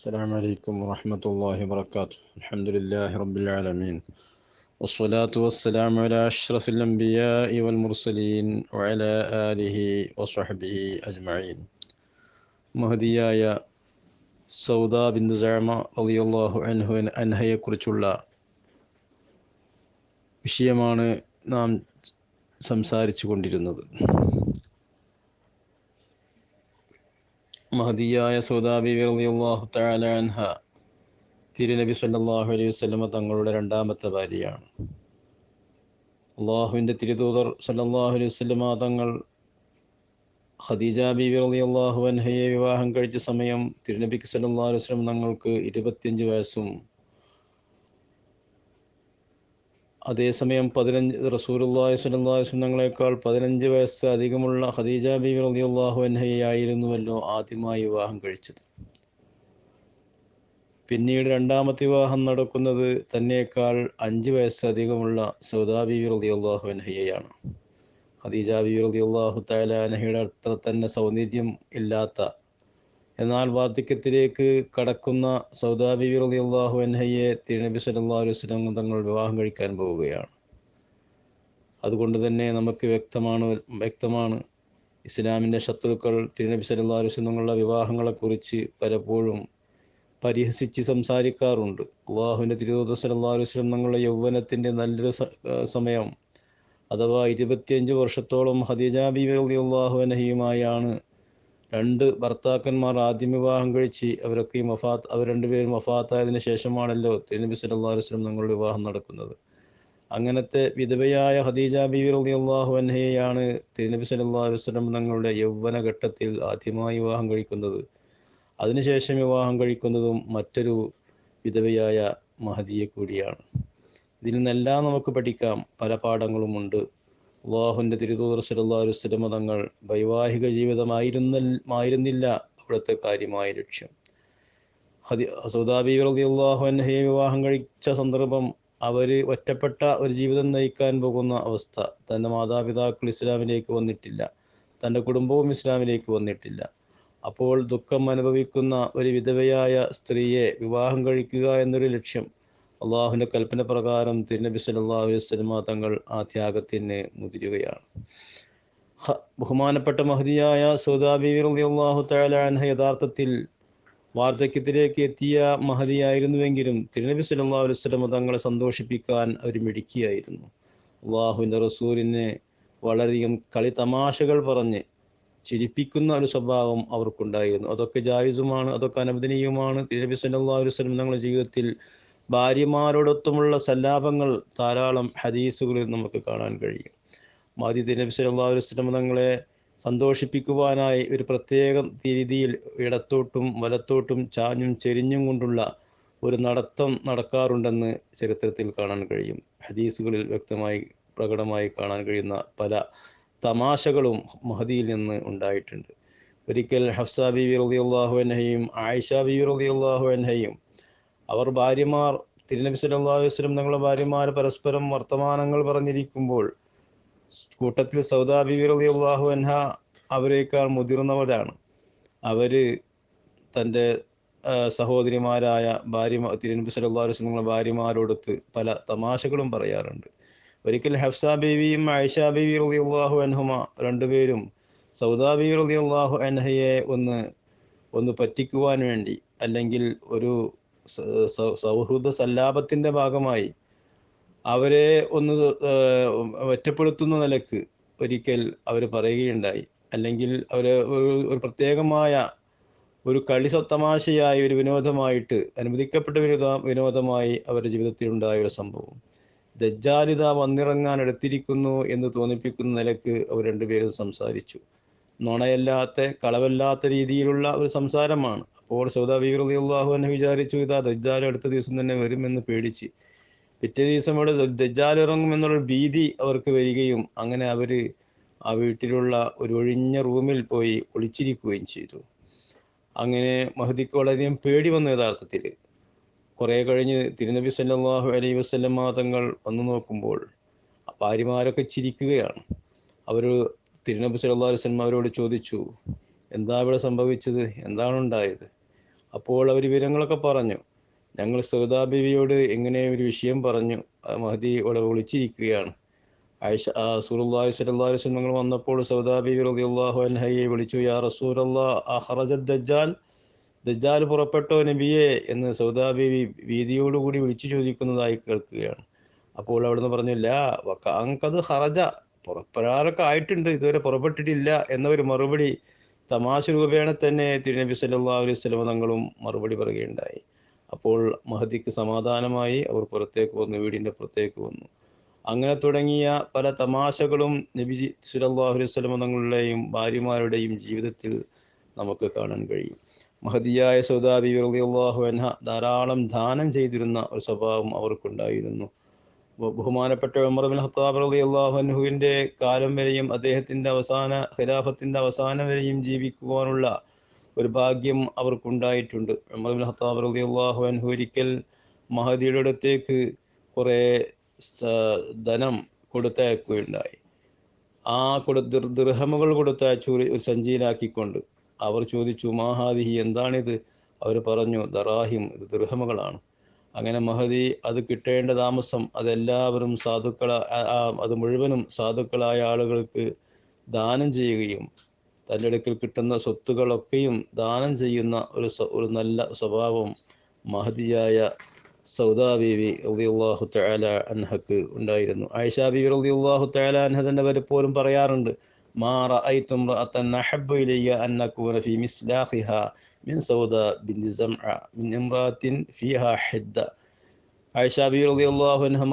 السلام عليكم ورحمة الله وبركاته الحمد لله رب العالمين والصلاة والسلام على أشرف الأنبياء والمرسلين وعلى آله وصحبه أجمعين മഹദിയായ സൗദ ബിന്ദു സഅമ റളിയല്ലാഹു അൻഹു അൻഹയെക്കുറിച്ചുള്ള വിഷയമാണ് നാം സംസാരിച്ചു കൊണ്ടിരുന്നത് മഹദിയായ സൗദാബി തആല അൻഹ തിരുനബി സല്ലല്ലാഹു അലൈഹി വസല്ലമ തങ്ങളുടെ രണ്ടാമത്തെ ഭാര്യയാണ്. അള്ളാഹുവിന്റെ തിരുദൂതർ സല്ലല്ലാഹു അലൈഹി വസല്ലമ തങ്ങൾ ഖദീജ ബീവി റളിയല്ലാഹു അൻഹയെ വിവാഹം കഴിച്ച സമയം തിരുനബിക്ക് സല്ലല്ലാഹു അലൈഹി വസ്ലം തങ്ങൾക്ക് ഇരുപത്തിയഞ്ച് വയസ്സും അതേസമയം പതിനഞ്ച് റസൂലുള്ളാഹി സ്വല്ലല്ലാഹു തങ്ങളെക്കാൾ പതിനഞ്ച് വയസ്സ് അധികമുള്ള ഖദീജ ബീബി റളിയല്ലാഹു അൻഹയായിരുന്നുവല്ലോ ആദ്യമായി വിവാഹം കഴിച്ചത്. പിന്നീട് രണ്ടാമത്തെ വിവാഹം നടക്കുന്നത് തന്നേക്കാൾ അഞ്ച് വയസ്സ് അധികമുള്ള സൗദാ ബീബി റളിയല്ലാഹു അൻഹയെയാണ് ഖദീജ ബീവി റളിയല്ലാഹു തആല അൻഹയുടെ അത്ര തന്നെ സൗന്ദര്യം ഇല്ലാത്ത എന്നാൽ വാർദ്ധക്യത്തിലേക്ക് കടക്കുന്ന സൗദാബി ബീവി റളിയല്ലാഹു അൻഹയെ തിരുനബി സല്ലാ അലൈഹി വസല്ലം തങ്ങൾ വിവാഹം കഴിക്കാൻ പോവുകയാണ്. അതുകൊണ്ട് തന്നെ നമുക്ക് വ്യക്തമാണ് വ്യക്തമാണ് ഇസ്ലാമിന്റെ ശത്രുക്കൾ തിരുനബി സല്ലാ അലൈഹി സ്വലങ്ങളുടെ വിവാഹങ്ങളെ വിവാഹങ്ങളെക്കുറിച്ച് പലപ്പോഴും പരിഹസിച്ച് സംസാരിക്കാറുണ്ട്. അള്ളാഹുവിന്റെ തിരുദൂത സല്ലാ അലൈഹി സ്വലം തങ്ങളുടെ യൗവനത്തിന്റെ നല്ലൊരു സമയം അഥവാ ഇരുപത്തിയഞ്ച് വർഷത്തോളം ഹദീജ അള്ളാഹു അൻഹയുമായാണ് രണ്ട് ഭർത്താക്കന്മാർ ആദ്യം വിവാഹം കഴിച്ച് അവരൊക്കെ ഈ മഫാത്ത് അവർ രണ്ടുപേരും മഫാത്തായതിനു ശേഷമാണല്ലോ തിരുനബി സല്ലല്ലാഹു അലൈഹി വസല്ലം തങ്ങളുടെ വിവാഹം നടക്കുന്നത്. അങ്ങനത്തെ വിധവയായ ഹദീജ ബീവി റളിയല്ലാഹു അൻഹയെയാണ് തിരുനബി സല്ലല്ലാഹു അലൈഹി വസല്ലം തങ്ങളുടെ യൗവന ഘട്ടത്തിൽ ആദ്യമായി വിവാഹം കഴിക്കുന്നത്. അതിനുശേഷം വിവാഹം കഴിക്കുന്നതും മറ്റൊരു വിധവയായ മഹദിയെ കൂടിയാണ്. ഇതിൽ നിന്നെല്ലാം നമുക്ക് പഠിക്കാം. പല പാഠങ്ങളുമുണ്ട്. അള്ളാഹുവിന്റെ തിരുതൂതർ വസല്ലം തങ്ങൾ വൈവാഹിക ജീവിതമായിരുന്നില്ല അവിടുത്തെ കാര്യമായ ലക്ഷ്യം. ഹദി സൗദാബി റളിയല്ലാഹു അൻഹയെ വിവാഹം കഴിച്ച സന്ദർഭം അവർ ഒറ്റപ്പെട്ട ഒരു ജീവിതം നയിക്കാൻ പോകുന്ന അവസ്ഥ തന്റെ മാതാപിതാക്കൾ ഇസ്ലാമിലേക്ക് വന്നിട്ടില്ല. തന്റെ കുടുംബവും ഇസ്ലാമിലേക്ക് വന്നിട്ടില്ല. അപ്പോൾ ദുഃഖം അനുഭവിക്കുന്ന ഒരു വിധവയായ സ്ത്രീയെ വിവാഹം കഴിക്കുക എന്നൊരു ലക്ഷ്യം അള്ളാഹുവിന്റെ കൽപ്പന പ്രകാരം തിരുനബി സല്ലല്ലാഹു അലൈഹി വസല്ലമ തങ്ങൾ ആ ത്യാഗത്തിന് മുതിരുകയാണ്. ബഹുമാനപ്പെട്ട മഹതിയായ സൗദാബി റളിയല്ലാഹു തആല അൻഹ യഥാർത്ഥത്തിൽ വാർദ്ധക്യത്തിലേക്ക് എത്തിയ മഹതിയായിരുന്നുവെങ്കിലും തിരുനബി സല്ലല്ലാഹു വസ്ലമ തങ്ങളെ സന്തോഷിപ്പിക്കാൻ അവർ മിടുക്കിയായിരുന്നു. അള്ളാഹുവിന്റെ റസൂലിനെ വളരെയധികം കളി തമാശകൾ പറഞ്ഞ് ചിരിപ്പിക്കുന്ന ഒരു സ്വഭാവം അവർക്കുണ്ടായിരുന്നു. അതൊക്കെ ജായിസുമാണ് അതൊക്കെ അനുവദനീയമാണ് തിരുനബി അലൈഹി വസല്ലം തങ്ങളുടെ ജീവിതത്തിൽ ഭാര്യമാരോടൊത്തുമുള്ള സല്ലാപങ്ങൾ ധാരാളം ഹദീസുകളിൽ നമുക്ക് കാണാൻ കഴിയും. മാതി നബി സല്ലല്ലാഹു അലൈഹി വസല്ലം തങ്ങളെ സന്തോഷിപ്പിക്കുവാനായി ഒരു പ്രത്യേക രീതിയിൽ ഇടത്തോട്ടും വലത്തോട്ടും ചാഞ്ഞും ചെരിഞ്ഞും കൊണ്ടുള്ള ഒരു നടത്തം നടക്കാറുണ്ടെന്ന് ചരിത്രത്തിൽ കാണാൻ കഴിയും. ഹദീസുകളിൽ വ്യക്തമായി പ്രകടമായി കാണാൻ കഴിയുന്ന പല തമാശകളും മഹദിയിൽ നിന്ന് ഉണ്ടായിട്ടുണ്ട്. ഒരിക്കൽ ഹഫ്സ ബിബി റളിയല്ലാഹു അൻഹയും ആയിഷ ബിബി റളിയല്ലാഹു അൻഹയും അവർ ഭാര്യമാർ തിരുനബി സല്ലല്ലാഹു അലൈഹി വസല്ലം തങ്ങളുടെ ഭാര്യമാർ പരസ്പരം വർത്തമാനങ്ങൾ പറഞ്ഞിരിക്കുമ്പോൾ കൂട്ടത്തിൽ സൗദാ ബിബി റളിയല്ലാഹു അൻഹ അവരേക്കാൾ മുതിർന്നവരാണ്. അവർ തന്റെ സഹോദരിമാരായ ഭാര്യ തിരുനബി സല്ലല്ലാഹു അലൈഹി വസല്ലം ഭാര്യമാരോടൊത്ത് പല തമാശകളും പറയാറുണ്ട്. ഒരിക്കൽ ഹഫ്സ ബീവിയും ആയിഷ ബീവി റളിയല്ലാഹു അൻഹുമ രണ്ടുപേരും സൗദാ ബീവി റളിയല്ലാഹു അൻഹയെ ഒന്ന് ഒന്ന് പറ്റിക്കുവാൻ വേണ്ടി അല്ലെങ്കിൽ ഒരു സൗഹൃദ സല്ലാപത്തിന്റെ ഭാഗമായി അവരെ ഒന്ന് ഒറ്റപ്പെടുത്തുന്ന നിലയ്ക്ക് ഒരിക്കൽ അവർ പറയുകയുണ്ടായി. അല്ലെങ്കിൽ അവർ ഒരു ഒരു പ്രത്യേകമായ ഒരു കളി തമാശയായി ഒരു വിനോദമായിട്ട് അനുവദിക്കപ്പെട്ട വിനോദ വിനോദമായി അവരുടെ ജീവിതത്തിൽ ഉണ്ടായ ഒരു സംഭവം. ദജ്ജാലിത വന്നിറങ്ങാൻ എടുത്തിരിക്കുന്നു എന്ന് തോന്നിപ്പിക്കുന്ന നിലയ്ക്ക് അവർ രണ്ടുപേരും സംസാരിച്ചു. നുണയല്ലാത്ത കളവല്ലാത്ത രീതിയിലുള്ള ഒരു സംസാരമാണ്. അപ്പോൾ സൗദാബീർ അലി അള്ളാഹു എന്നെ വിചാരിച്ചു ഇതാ ദജ്ജാൽ അടുത്ത ദിവസം തന്നെ വരുമെന്ന് പേടിച്ച്. പിറ്റേ ദിവസം അവിടെ ദജ്ജാൽ ഇറങ്ങും എന്നുള്ള ഭീതി അവർക്ക് വരികയും അങ്ങനെ അവർ ആ വീട്ടിലുള്ള ഒരു ഒഴിഞ്ഞ റൂമിൽ പോയി ഒളിച്ചിരിക്കുകയും ചെയ്തു. അങ്ങനെ മഹദിക്ക് വളരെയധികം പേടി വന്നു യഥാർത്ഥത്തിൽ. കുറേ കഴിഞ്ഞ് തിരുനബി സല്ലാഹു അലൈ വസ്ലം തങ്ങൾ വന്നു നോക്കുമ്പോൾ ഭാര്യമാരൊക്കെ ചിരിക്കുകയാണ്. അവർ തിരുനബി അവരോട് ചോദിച്ചു എന്താ ഇവിടെ സംഭവിച്ചത്? എന്താണ് ഉണ്ടായത്? അപ്പോൾ അവർ വിവരങ്ങളൊക്കെ പറഞ്ഞു. ഞങ്ങൾ സൗദാ ബീവിയോട് ഇങ്ങനെ ഒരു വിഷയം പറഞ്ഞു മഹദി ഇവിടെ വിളിച്ചിരിക്കുകയാണ്. ആയിഷ സുറുല്ലാഹി അലൈഹി വസല്ലം വന്നപ്പോൾ സൗദാ ബീവി റളിയല്ലാഹു അൻഹയെ വിളിച്ചു യാ റസൂലല്ലാഹ് അഖറജ ദജ്ജാൽ പുറപ്പെട്ടോ നബിയെ? എന്ന് സൗദാ ബീവി ഭീതിയോടുകൂടി വിളിച്ചു ചോദിക്കുന്നതായി കേൾക്കുകയാണ്. അപ്പോൾ അവിടുന്ന് പറഞ്ഞു ലാ അങ്കത് ഹറജ പുറപ്പെടാറൊക്കെ ആയിട്ടുണ്ട് ഇതുവരെ പുറപ്പെട്ടിട്ടില്ല എന്നൊരു മറുപടി തമാശ രൂപേണ തന്നെ തിരുനബി സല്ലാ അലൈഹി വസല്ലം തങ്ങളും മറുപടി പറയുകയുണ്ടായി. അപ്പോൾ മഹദിക്ക് സമാധാനമായി അവർ പുറത്തേക്ക് വന്നു വീടിന്റെ പുറത്തേക്ക് വന്നു. അങ്ങനെ തുടങ്ങിയ പല തമാശകളും നബി സുലല്ലാ അലൈഹി വസല്ലം തങ്ങളുടെയും ഭാര്യമാരുടെയും ജീവിതത്തിൽ നമുക്ക് കാണാൻ കഴിയും. മഹദിയായ സൗദാബി റളിയല്ലാഹു അൻഹ ധാരാളം ദാനം ചെയ്തിരുന്ന ഒരു സ്വഭാവം അവർക്കുണ്ടായിരുന്നു. ബഹുമാനപ്പെട്ട ഉമർ ബിൻ ഖത്താബ് റളിയല്ലാഹു അള്ളാഹുവിന്റെ കാലം വരെയും അദ്ദേഹത്തിന്റെ അവസാന ഖിലാഫത്തിന്റെ അവസാനം വരെയും ജീവിക്കുവാനുള്ള ഒരു ഭാഗ്യം അവർക്കുണ്ടായിട്ടുണ്ട്. ഉമർ ബിൻ ഖത്താബ് അള്ളാഹു അൻഹു ഒരിക്കൽ മഹദിയുടെ അടുത്തേക്ക് കുറേ ധനം കൊടുത്തയക്കുകയുണ്ടായി. ആ കൊടു ദൃഹമുകൾ കൊടുത്തയച്ചു ഒരു സഞ്ചിയിലാക്കിക്കൊണ്ട് അവർ ചോദിച്ചു മാഹാദിഹി എന്താണിത്? അവർ പറഞ്ഞു ദറാഹിം ഇത് ദിർഹമുകളാണ്. അങ്ങനെ മഹതി അത് കിട്ടേണ്ട താമസം അതെല്ലാവരും സാധുക്കള അത് മുഴുവനും സാധുക്കളായ ആളുകൾക്ക് ദാനം ചെയ്യുകയും തന്റെ അടുക്കൽ കിട്ടുന്ന സ്വത്തുകളൊക്കെയും ദാനം ചെയ്യുന്ന ഒരു ഒരു നല്ല സ്വഭാവം മഹതിയായ സൗദാ ബീവി റളിയല്ലാഹു തആല അൻഹക്ക് ഉണ്ടായിരുന്നു. ആയിഷ ബീവി റളിയല്ലാഹു തആല അൻഹ തന്നെ പലപ്പോഴും പറയാറുണ്ട് മാ റഅയ്തു റഅത്തൻ നഹബ്ബു ഇലയ്യ അൻ അകൂന ഫീ മിസ്ലാഖിഹാ മിൻ സൗദ സംഅ മിൻ ഇംറാത്തിൻ ഫീഹാ ഹിദ്ദ ആയിഷ ബീവി റളിയല്ലാഹു അൻഹ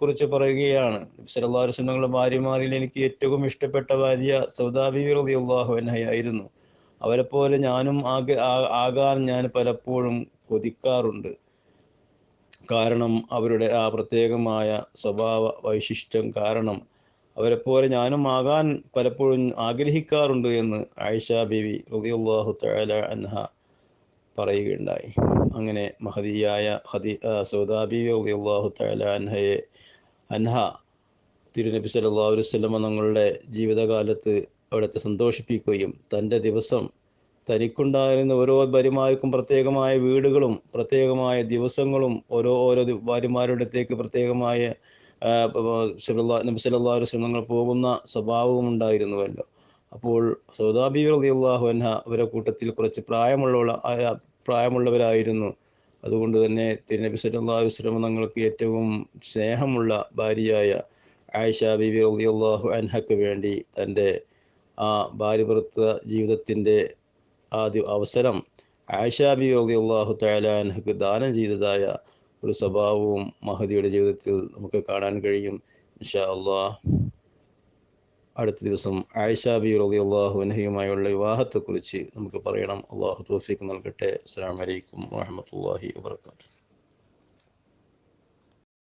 കുറിച്ച് പറയുകയാണ്. വസല്ലം തങ്ങളുടെ ഭാര്യമാരിൽ എനിക്ക് ഏറ്റവും ഇഷ്ടപ്പെട്ട ഭാര്യ സൗദാ ബീവി റളിയല്ലാഹു അൻഹയായിരുന്നു. അവരെ പോലെ ഞാനും ആക ആകാൻ ഞാൻ പലപ്പോഴും കൊതിക്കാറുണ്ട്. കാരണം അവരുടെ ആ പ്രത്യേകമായ സ്വഭാവ വൈശിഷ്ട്യം കാരണം അവരെ പോലെ ഞാനും ആകാൻ പലപ്പോഴും ആഗ്രഹിക്കാറുണ്ട് എന്ന് ആയിഷ ബീവി റളിയല്ലാഹു തആല അൻഹ പറയുകയുണ്ടായി. അങ്ങനെ മഹതിയായ ഹദി ആ, സൗദാ ബീവി റളിയല്ലാഹു തആല അൻഹയെ അൻഹ തിരുനബി സല്ലല്ലാഹു വസ്ലമ തങ്ങളുടെ ജീവിതകാലത്ത് അവിടുത്തെ സന്തോഷിപ്പിക്കുകയും തന്റെ ദിവസം തനിക്കുണ്ടായിരുന്ന ഓരോ ഭാര്യമാർക്കും പ്രത്യേകമായ വീടുകളും പ്രത്യേകമായ ദിവസങ്ങളും ഓരോ ഓരോ ഭാര്യമാരുടെ അടുത്തേക്ക് പ്രത്യേകമായ നബി അലൈഹി വസല്ലം പോകുന്ന സ്വഭാവവും ഉണ്ടായിരുന്നുവല്ലോ. അപ്പോൾ സൗദാബി റളിയല്ലാഹു അൻഹ അവരെ കൂട്ടത്തിൽ കുറച്ച് പ്രായമുള്ള പ്രായമുള്ളവരായിരുന്നു. അതുകൊണ്ട് തന്നെ തിരുനബി സല്ലല്ലാഹു അലൈഹി വസല്ലം തങ്ങൾക്ക് ഏറ്റവും സ്നേഹമുള്ള ഭാര്യയായ ആയിഷ ബിബി റളിയല്ലാഹു അൻഹക്ക് വേണ്ടി തന്റെ ആ ഭാര്യഭർത്ത ജീവിതത്തിന്റെ ആദ്യ അവസരം ആയിഷ ബി റളിയല്ലാഹു തആല അൻഹക്ക് ദാനം ചെയ്തതായ ഒരു സ്വഭാവവും മഹദിയുടെ ജീവിതത്തിൽ നമുക്ക് കാണാൻ കഴിയും. ഇൻഷാ അള്ളാഹ്. അടുത്ത ദിവസം ആയിഷ ബി റളിയല്ലാഹു അൻഹയുമായുള്ള വിവാഹത്തെക്കുറിച്ച് നമുക്ക് പറയണം. അള്ളാഹു തോഫിക്ക് നൽകട്ടെ. അസ്സാം വലൈക്കും വാഹമത്തല്ലാഹി വബറകാതുഹു.